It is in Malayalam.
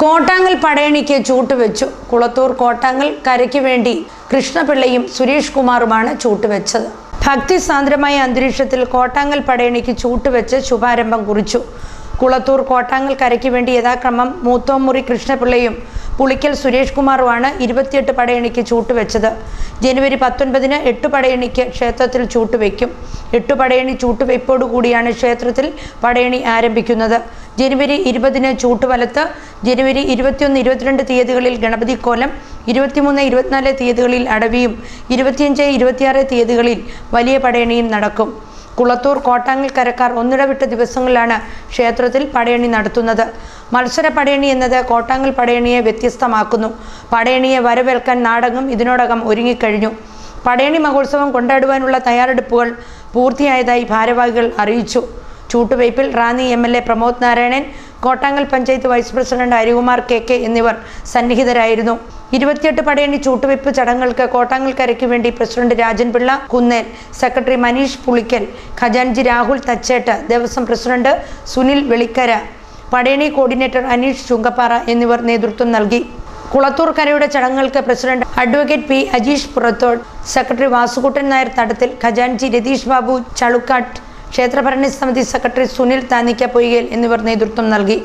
കോട്ടാങ്ങൽ പടയണിക്ക് ചൂട്ടുവെച്ചു. കുളത്തൂർ കോട്ടാങ്ങൽ കരയ്ക്ക് വേണ്ടി കൃഷ്ണപിള്ളയും സുരേഷ് കുമാറുമാണ് ചൂട്ടുവെച്ചത്. ഭക്തിസാന്ദ്രമായ അന്തരീക്ഷത്തിൽ കോട്ടാങ്ങൽ പടയണിക്ക് ചൂട്ടുവെച്ച് ശുഭാരംഭം കുറിച്ചു. കുളത്തൂർ കോട്ടാങ്ങൽ കരയ്ക്ക് വേണ്ടി യഥാക്രമം മൂത്തോമുറി കൃഷ്ണപിള്ളയും പുളിക്കൽ സുരേഷ് കുമാറുമാണ് ഇരുപത്തിയെട്ട് പടയണിക്ക് ചൂട്ടുവെച്ചത് ജനുവരി പത്തൊൻപതിന് എട്ട് പടയണിക്ക് ക്ഷേത്രത്തിൽ ചൂട്ടുവെക്കും എട്ട് പടയണി ചൂട്ടുവെപ്പോടുകൂടിയാണ് ക്ഷേത്രത്തിൽ പടയണി ആരംഭിക്കുന്നത്. ജനുവരി ഇരുപതിന് ചൂട്ടുവലത്ത് ജനുവരി ഇരുപത്തിയൊന്ന് ഇരുപത്തിരണ്ട് തീയതികളിൽ ഗണപതി കോലം ഇരുപത്തിമൂന്ന് ഇരുപത്തിനാല് തീയതികളിൽ അടവിയും ഇരുപത്തിയഞ്ച് ഇരുപത്തിയാറ് തീയതികളിൽ വലിയ പടയണിയും നടക്കും. കുളത്തൂർ കോട്ടാങ്ങൽ കരക്കാർ ഒന്നിടവിട്ട ദിവസങ്ങളിലാണ് ക്ഷേത്രത്തിൽ പടയണി നടത്തുന്നത്. മത്സര പടയണി എന്നത് കോട്ടാങ്ങൽ പടയണിയെ വ്യത്യസ്തമാക്കുന്നു. പടയണിയെ വരവേൽക്കാൻ നാടകം ഇതിനോടകം ഒരുങ്ങിക്കഴിഞ്ഞു. പടയണി മഹോത്സവം കൊണ്ടാടുവാനുള്ള തയ്യാറെടുപ്പുകൾ പൂർത്തിയായതായി ഭാരവാഹികൾ അറിയിച്ചു. ചൂട്ടുവയ്പിൽ Ranni M L A Pramod Narayanan Kottangal panchayat vice president Harikumar K K എന്നിവർ സന്നിഹിതരായിരുന്നു. ഇരുപത്തിയെട്ട് പടയണി ചൂട്ടുവയ്പ് ചടങ്ങുകൾക്ക് കോട്ടാങ്ങൽ കരയ്ക്ക് വേണ്ടി പ്രസിഡന്റ് രാജൻ പിള്ള കുന്നേൽ സെക്രട്ടറി മനീഷ് പുളിക്കൽ ഖജാൻജി രാഹുൽ തച്ചേട്ട് ദേവസ്വം പ്രസിഡന്റ് സുനിൽ വെളിക്കര പടയണി കോർഡിനേറ്റർ അനീഷ് ചുങ്കപ്പാറ എന്നിവർ നേതൃത്വം നൽകി. കുളത്തൂർ കരയുടെ ചടങ്ങുകൾക്ക് president advocate P Ajeesh Purathodu secretary Vasukuttan Nair Thadathil ഖജാൻജി Ratheesh Babu ചളുക്കാട്ട് ക്ഷേത്രഭരണി സമിതി സെക്രട്ടറി സുനിൽ താനിക്ക പൊയ്കൽ എന്നിവർ നേതൃത്വം നൽകി.